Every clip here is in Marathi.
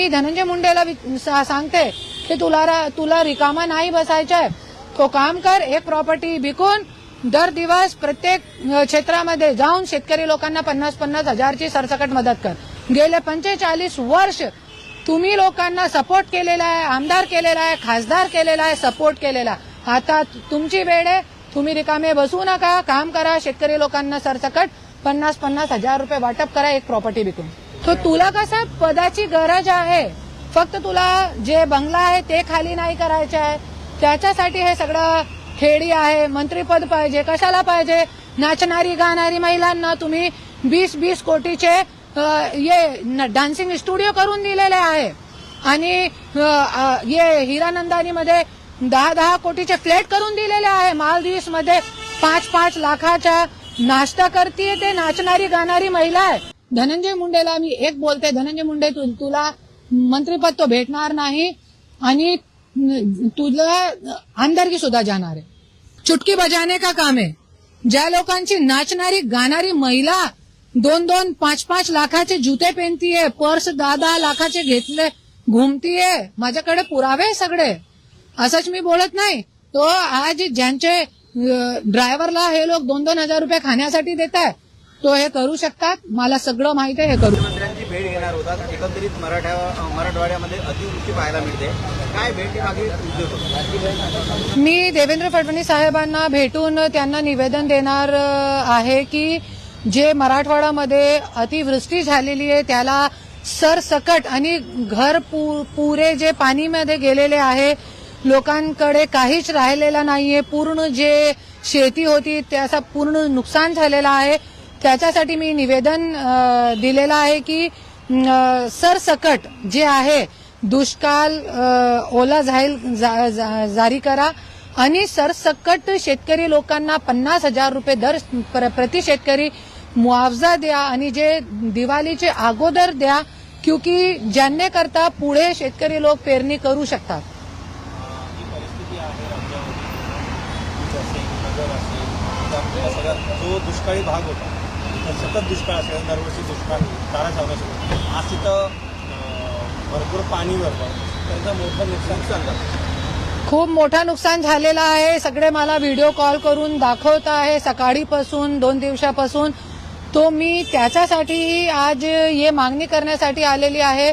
मी धनंजय मुंडेला सांगते की तुला रा- तुला रिकामा नाही बसायचंय. तो काम कर एक प्रॉपर्टी विकून दर दिवस प्रत्येक क्षेत्रामध्ये जाऊन शेतकरी लोकांना पन्नास पन्नास हजारची सरसकट मदत कर. गेले पंचेचाळीस वर्ष तुम्ही लोकांना सपोर्ट केलेला आहे आमदार केलेला आहे खासदार केलेला आहे सपोर्ट केलेला आहे. आता तुमची वेळ आहे. तुम्ही रिकामे बसू नका. काम करा. शेतकरी लोकांना सरसकट पन्नास पन्नास हजार रुपये वाटप करा एक प्रॉपर्टी विकून. तो तुला कसं पदाची गरज आहे? फक्त तुला जे बंगला आहे ते खाली नाही करायचे आहे. त्याच्यासाठी हे सगळं खेडी आहे. मंत्रीपद पाहिजे. कशाला पाहिजे? नाचणारी गाणारी महिलांना तुम्ही वीस वीस कोटीचे ये न- डान्सिंग स्टुडिओ करून दिलेले आहे. आणि ये हिरानंदानी मध्ये दहा दहा कोटीचे फ्लॅट करून दिलेले आहे. मालदीव्समध्ये पाच पाच लाखाच्या नाश्ता करते ते नाचणारी गाणारी महिला आहे. धनंजय मुंडेला मी एक बोलते धनंजय मुंडे तु, तुला मंत्रीपद तो भेटणार नाही आणि तुला आमदारकी सुद्धा जाणार आहे. चुटकी बजाने का काम? आहे ज्या लोकांची नाचणारी गाणारी महिला दोन दोन पाच पाच लाखाचे जुते पेनतीये पर्स दहा दहा लाखाचे घेतले घुमतीये माझ्याकडे पुरावे सगळे. असंच मी बोलत नाही. तो आज ज्यांचे ड्रायव्हरला हे लोक दोन दोन हजार रुपये खाण्यासाठी देत आहे तो हे करू शकतात. मला सगळं माहीत आहे हे करू मुख्यमंत्र्यांची भेट घेणार होतात. एकंदरीत मराठा मराठवाड्यामध्ये अतिवृष्टी पाहायला मिळते. काय होता? मी देवेंद्र फडणवीस साहेबांना भेटून त्यांना निवेदन देणार आहे की जे मराठवाड्यामध्ये अतिवृष्टी झालेली आहे त्याला सरसकट आणि घर पु- पुरे जे पाणीमध्ये गेलेले आहे लोकांकडे काहीच राहिलेलं नाहीये. पूर्ण जे शेती होती त्याचा पूर्ण नुकसान झालेलं आहे. त्याच्यासाठी मी निवेदन दिलेलं आहे की सरसकट जे आहे दुष्काळ ओला जाहीर जा- जा- जारी करा. आणि सरसकट शेतकरी लोकांना पन्नास हजार रुपये दर प्र- प्रति शेतकरी मुआवजा द्या आणि जे दिवाळीचे अगोदर द्या क्योंकि ज्यांनी करता पुढे शेतकरी लोक पेरणी करू शकतात. जो दुष्काळी भाग होता सतत दुष्काळ असेल दरवर्षी दुष्काळ तारा चावला आज तिथं भरपूर पाणी भरतं त्यांचं मोठं नुकसान सांगतात खूप मोठा नुकसान झालेला आहे. सगळे मला व्हिडिओ कॉल करून दाखवत आहे. सकाळीपासून दोन दिवसापासून. तो मी त्याच्यासाठी आज ये मागणी करण्यासाठी आलेली आहे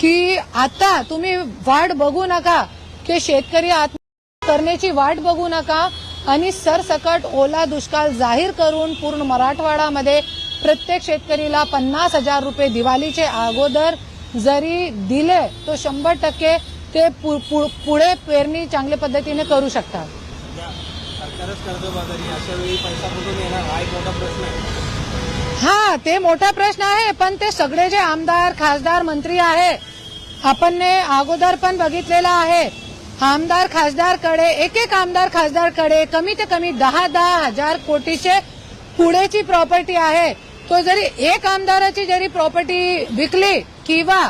की आता तुम्ही वाट बघू नका की शेतकरी आत्महत्या करण्याची वाट बघू नका आणि सरसकट ओला दुष्काळ जाहीर करून पूर्ण मराठवाडामध्ये प्रत्येक शेतकरीला पन्नास हजार रुपये दिवाळीचे अगोदर जरी दिले तो शंभर टक्के ते पुढे पेरणी चांगल्या पद्धतीने करू शकतात. हा हा ते मोठा प्रश्न आहे पण ते सगळे जे आमदार खासदार मंत्री आहे आपण ने अगोदर पण बघितलेला आहे. आमदार खासदारकडे एक एक आमदार खासदारकडे कमी ते कमी दहा दहा हजार कोटीचे पुढेची प्रॉपर्टी आहे. तो जरी एक आमदाराची जरी प्रॉपर्टी विकली किंवा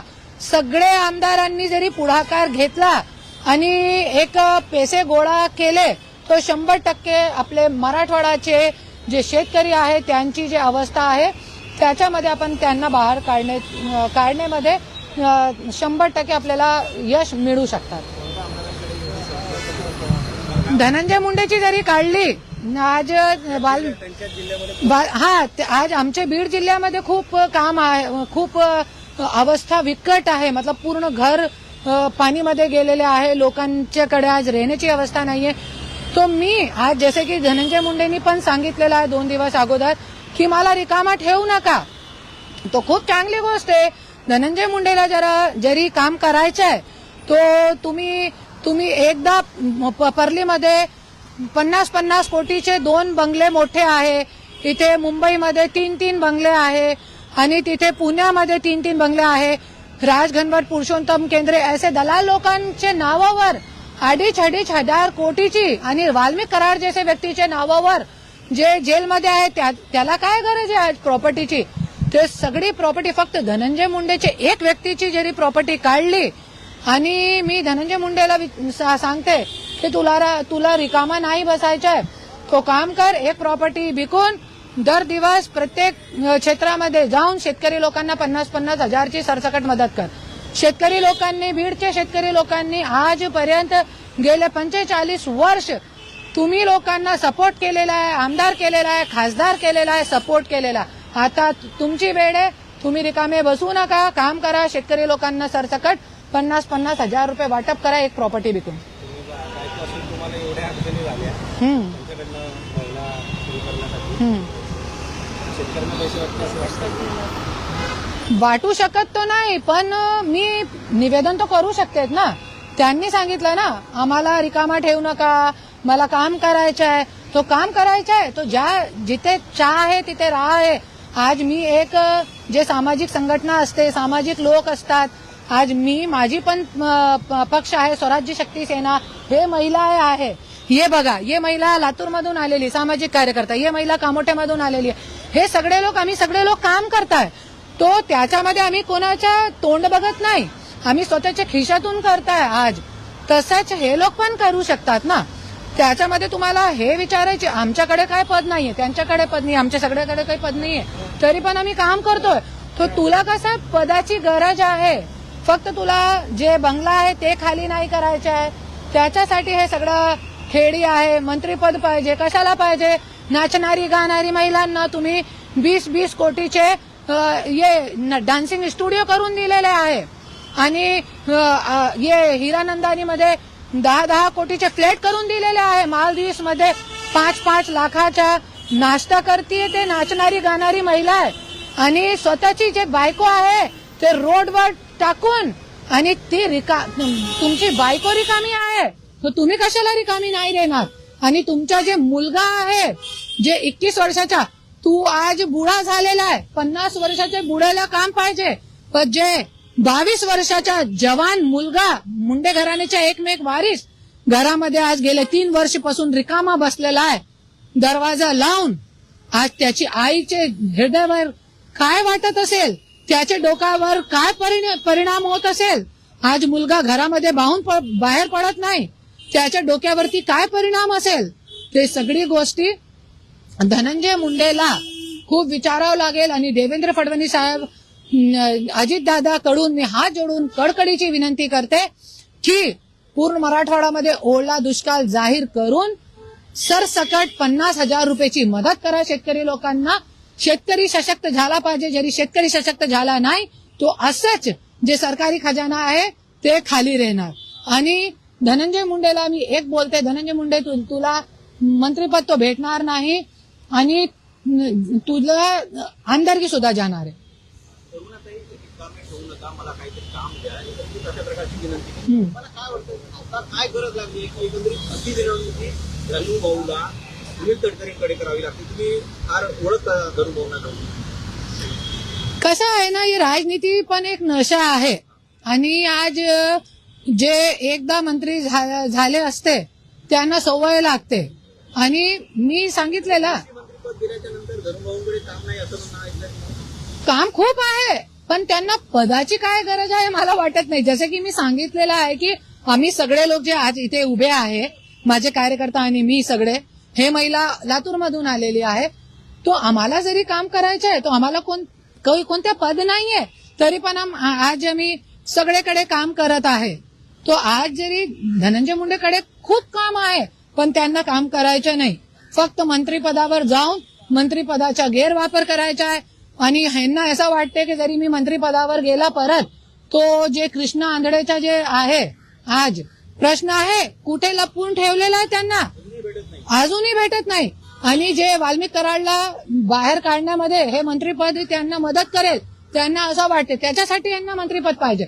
सगळे आमदारांनी जरी पुढाकार घेतला आणि एक पैसे गोळा केले तर शंभर टक्के आपले मराठवाडाचे जे शेतकरी आहे त्यांची जी अवस्था आहे त्याच्यामध्ये आपण त्यांना बाहेर काढणे काढण्यामध्ये शंभर टक्के आपल्याला यश मिळू शकतात. धनंजय मुंडेची जरी काढली आज बाल बा- हा ते- आज आमच्या बीड जिल्ह्यामध्ये खूप काम आहे खूप अवस्था विकट आहे. मतलब पूर्ण घर पाणीमध्ये गेलेले आहे. लोकांच्याकडे आज राहण्याची अवस्था नाहीये. तो मी आज जसे की धनंजय मुंडेंनी पण सांगितलेलं आहे दोन दिवस अगोदर की मला रिकामा ठेवू नका. तो खूप चांगली गोष्ट आहे. धनंजय मुंडेला जरा जरी काम करायचं आहे तो तुम्ही तुम्ही एकदा प- पर्लीमध्ये पन्नास पन्नास कोटीचे दोन बंगले मोठे आहे. इथे मुंबईमध्ये तीन तीन बंगले आहे आणि तिथे पुण्यामध्ये तीन तीन बंगले आहे. राजघनवट पुरुषोत्तम केंद्रे असे दलाल लोकांचे नावावर अडीच अडीच हजार कोटीची आणि वाल्मिक कराड जैसे व्यक्तीच्या नावावर जे जेलमध्ये आहे त्या- त्याला काय गरज आहे प्रॉपर्टीची ते सगळी प्रॉपर्टी फक्त धनंजय मुंडेचे एक व्यक्तीची जरी प्रॉपर्टी काढली आणि मी धनंजय मुंडेला वि- सा- सांगते की तुला रा- तुला रिकामा नाही बसायचंय तो काम कर एक प्रॉपर्टी विकून दर दिवस प्रत्येक क्षेत्रामध्ये जाऊन शेतकरी लोकांना पन्नास पन्नास हजारची सरसकट मदत कर. शेतकरी लोकांनी बीडच्या शेतकरी लोकांनी आजपर्यंत गेले पंचेचाळीस वर्ष तुम्ही लोकांना सपोर्ट केलेला आहे आमदार केलेला आहे खासदार केलेला आहे सपोर्ट केलेला आहे. आता तुमची वेळ आहे. तुम्ही रिकामे बसू नका. काम करा. शेतकरी लोकांना सरसकट पन्नास पन्नास हजार रुपये वाटप करा एक प्रॉपर्टी विकून. तुम्ही बायको असून तुम्हाला एवढ्या अडचणी झाल्या. हम्म, त्यांच्याकडनं महिला सुरू करण्यासाठी. हम्म. शेतकऱ्यांना पैसे वाटते असं वाटतं. वाटू शकत तो नाही पण मी निवेदन तो करू शकते ना. त्यांनी सांगितलं ना आम्हाला रिकामा ठेवू नका मला काम करायचं आहे तो काम करायचं आहे तो ज्या जिथे चहा आहे तिथे राह आहे. आज मी एक जे सामाजिक संघटना असते सामाजिक लोक असतात आज मी माझी पण प- पक्ष आहे स्वराज्य शक्ती सेना. हे महिला आहे. ये बघा ये महिला लातूरमधून आलेली सामाजिक कार्यकर्ता. ये महिला कामोठ्यामधून आलेली. आहे हे सगळे लोक आम्ही सगळे लोक काम करताय. तो त्याच्यामध्ये आम्ही कोणाच्या तोंड बघत नाही. आम्ही स्वतःच्या खिशातून करताय आज. तसंच हे लोक पण करू शकतात ना. त्याच्यामध्ये तुम्हाला हे विचारायचे आमच्याकडे काय पद नाहीये? त्यांच्याकडे पद नाही आमच्या सगळ्याकडे काही पद नाहीये. तरी पण आम्ही काम करतोय. तो तुला कसं पदाची गरज आहे? फक्त तुला जे बंगला आहे ते खाली नाही करायचे आहे. त्याच्यासाठी हे सगळं खेडी आहे मंत्रीपद पाहिजे कशाला पाहिजे? नाचणारी गाणारी महिलांना तुम्ही वीस वीस कोटीचे ये न- डान्सिंग स्टुडिओ करून दिलेले आहे. आणि ये हिरानंदानी मध्ये दहा दहा कोटीचे फ्लॅट करून दिलेले आहे. मालदीव्समध्ये पाच पाच लाखाच्या नाश्ता करते ते नाचणारी गाणारी महिला आहे. आणि स्वतःची जे बायको आहे ते रोडवर टाकून आणि ती रिका तुमची बायको रिकामी आहे तर तुम्ही कशाला रिकामी नाही देणार? आणि तुमचा जे मुलगा आहे जे एकवीस वर्षाचा तू आज बुडा झालेला आहे. पन्नास वर्षाच्या बुड्याला काम पाहिजे. पण जे बावीस वर्षाचा जवान मुलगा मुंडे घराण्याच्या एकमेक वारीस घरामध्ये आज गेले तीन वर्षपासून रिकामा बसलेला आहे. दरवाजा लावून आज त्याची आईचे हृदयावर काय वाटत असेल? त्याच्या डोक्यावर काय परिणाम होत असेल? आज मुलगा घरामध्ये बाहून प- बाहेर पडत नाही. त्याच्या डोक्यावरती काय परिणाम असेल? ते सगळी गोष्टी धनंजय मुंडेला खूप विचारावं लागेल आणि देवेंद्र फडणवीस साहेब अजित दादा कडून मी हात जोडून कडकडीची विनंती करते की पूर्ण मराठवाड्यामध्ये ओला दुष्काळ जाहीर करून सरसकट पन्नास हजार रुपयाची मदत करा शेतकरी लोकांना. शेतकरी सशक्त झाला पाहिजे. जरी शेतकरी सशक्त झाला नाही तो असंच जे सरकारी खजाना आहे ते खाली राहणार. आणि धनंजय मुंडेला मी एक बोलते धनंजय मुंडे तु, तुला मंत्रीपद तो भेटणार नाही आणि तुला आमदारकी सुद्धा जाणार आहे. मला एकंदरीत काय वाटतं काय गरज लागली? एकंदरीत सुनील तडकरेंकडे करावी लागते. तुम्ही फार भाऊना कसं आहे ना ही राजनीती पण एक नशा आहे. आणि आज जे एकदा मंत्री झाले असते त्यांना सवय लागते. आणि मी सांगितलेलं. काम खूप आहे पण त्यांना पदाची काय गरज आहे मला वाटत नाही. जसं की मी सांगितलेलं आहे की आम्ही सगळे लोक जे आज इथे उभे आहे माझे कार्यकर्ता आणि मी सगळे हे महिला लातूरमधून आलेली आहे. तो आम्हाला जरी काम करायचं आहे तो आम्हाला कोण काही कोणत्या पद नाहीये तरी पण आज आम्ही सगळेकडे काम करत आहे. तो आज जरी धनंजय मुंडेकडे खूप काम आहे पण त्यांना काम करायचं नाही. फक्त मंत्रीपदावर जाऊन मंत्रीपदाचा गैरवापर करायचा आहे. आणि ह्यांना असं वाटते की जरी मी मंत्रीपदावर गेला परत तो जे कृष्ण आंधळेचा जे आहे आज प्रश्न आहे कुठे लपवून ठेवलेला आहे त्यांना? अजूनही भेटत नाही. आणि जे वाल्मिक कराडला बाहेर काढण्यामध्ये हे मंत्रीपद त्यांना मदत करेल त्यांना असं वाटते. त्याच्यासाठी यांना मंत्रीपद पाहिजे.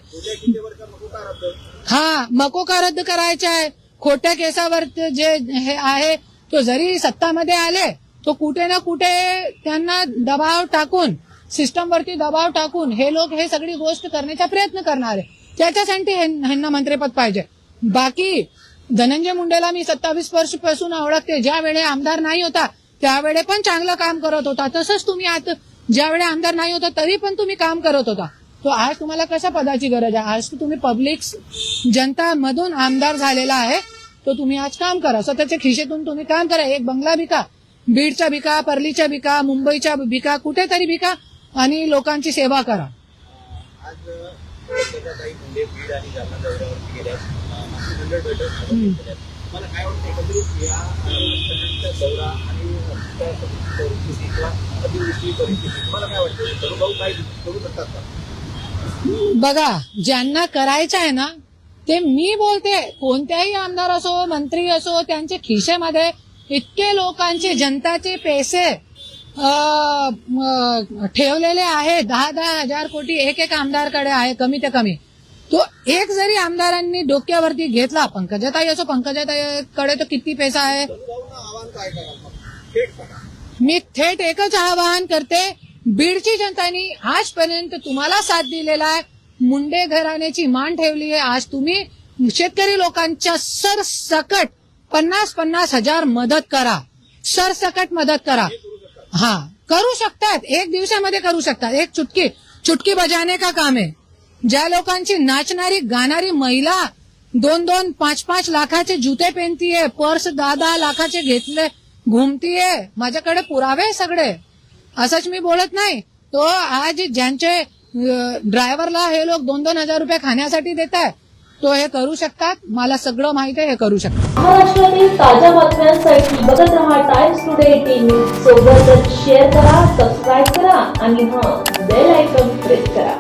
हा मकोका रद्द करायचा आहे. खोट्या केसावर जे हे आहे तो जरी सत्तामध्ये आले तो कुठे ना कुठे त्यांना दबाव टाकून सिस्टमवरती दबाव टाकून हे लोक हे सगळी गोष्ट करण्याचा प्रयत्न करणार. आहे त्याच्यासाठी ह्यांना मंत्रीपद पाहिजे. बाकी धनंजय मुंडेला मी सत्तावीस वर्षपासून ओळखते ज्या वेळे आमदार नाही होता त्यावेळे पण चांगलं काम करत होता. तसंच तुम्ही आता ज्यावेळी आमदार नाही होता तरी पण तुम्ही काम करत होता. तो आज तुम्हाला कशा पदाची गरज आहे? आज तुम्ही पब्लिक जनता मधून आमदार झालेला आहे. तो तुम्ही आज काम करा. स्वतःच्या खिशेतून तुम्ही काम करा. एक बंगला भिका बीडच्या भिका परलीच्या भिका मुंबईच्या भिका कुठेतरी भिका आणि लोकांची सेवा करा. आज त्याच्या काही मुंडे बीड आणि जालना दौऱ्यावरती गेल्या अं, अशी मंडळ बैठक आयोजित केल्या. मला काय वाटतं एकंदरीत या अडचणींचा दौरा आणि त्या परिस्थिती किंवा अतिवृष्टी परिस्थिती तुम्हाला काय वाटतं? धनुभाऊ काय करू शकतात का? बघा ज्यांना करायचं आहे ना ते मी बोलते कोणत्याही आमदार असो मंत्री असो त्यांचे खिशेमध्ये इतके लोकांचे जनताचे पैसे ठेवलेले आहे दहा दहा हजार कोटी एक एक आमदारकडे आहे कमी ते कमी. तो एक जरी आमदारांनी डोक्यावरती घेतला पंकजाताई असो पंकजाताईकडे तो किती पैसा आहे? मी थेट एकच आवाहन करते बीडची जनतानी आजपर्यंत तुम्हाला साथ दिलेला आहे. मुंडे घराण्याची मान ठेवली आहे. आज तुम्ही शेतकरी लोकांच्या सरसकट पन्नास पन्नास हजार मदत करा. सरसकट मदत करा. हा करू शकतात. एक दिवसामध्ये करू शकतात. एक चुटकी चुटकी बजाने का काम आहे? ज्या लोकांची नाचणारी गाणारी महिला दोन दोन पाच पाच लाखाचे जुते पेनतीये पर्स दहा दहा लाखाचे घेतले घुमतीये माझ्याकडे पुरावे सगळे. असंच मी बोलत नाही. तो आज ज्यांचे ड्रायव्हरला हे लोक दोन दोन हजार रुपये खाण्यासाठी देत आहे तो हे करू शकतात? मला सगळं माहीत आहे हे करू शकतात. महाराष्ट्रातील ताज्या बातम्यांसाठी बघत राहा टाइम्स टुडे टीव्ही सोबतच शेअर करा सबस्क्राईब करा आणि हा बेल आयकॉन प्रेस करा.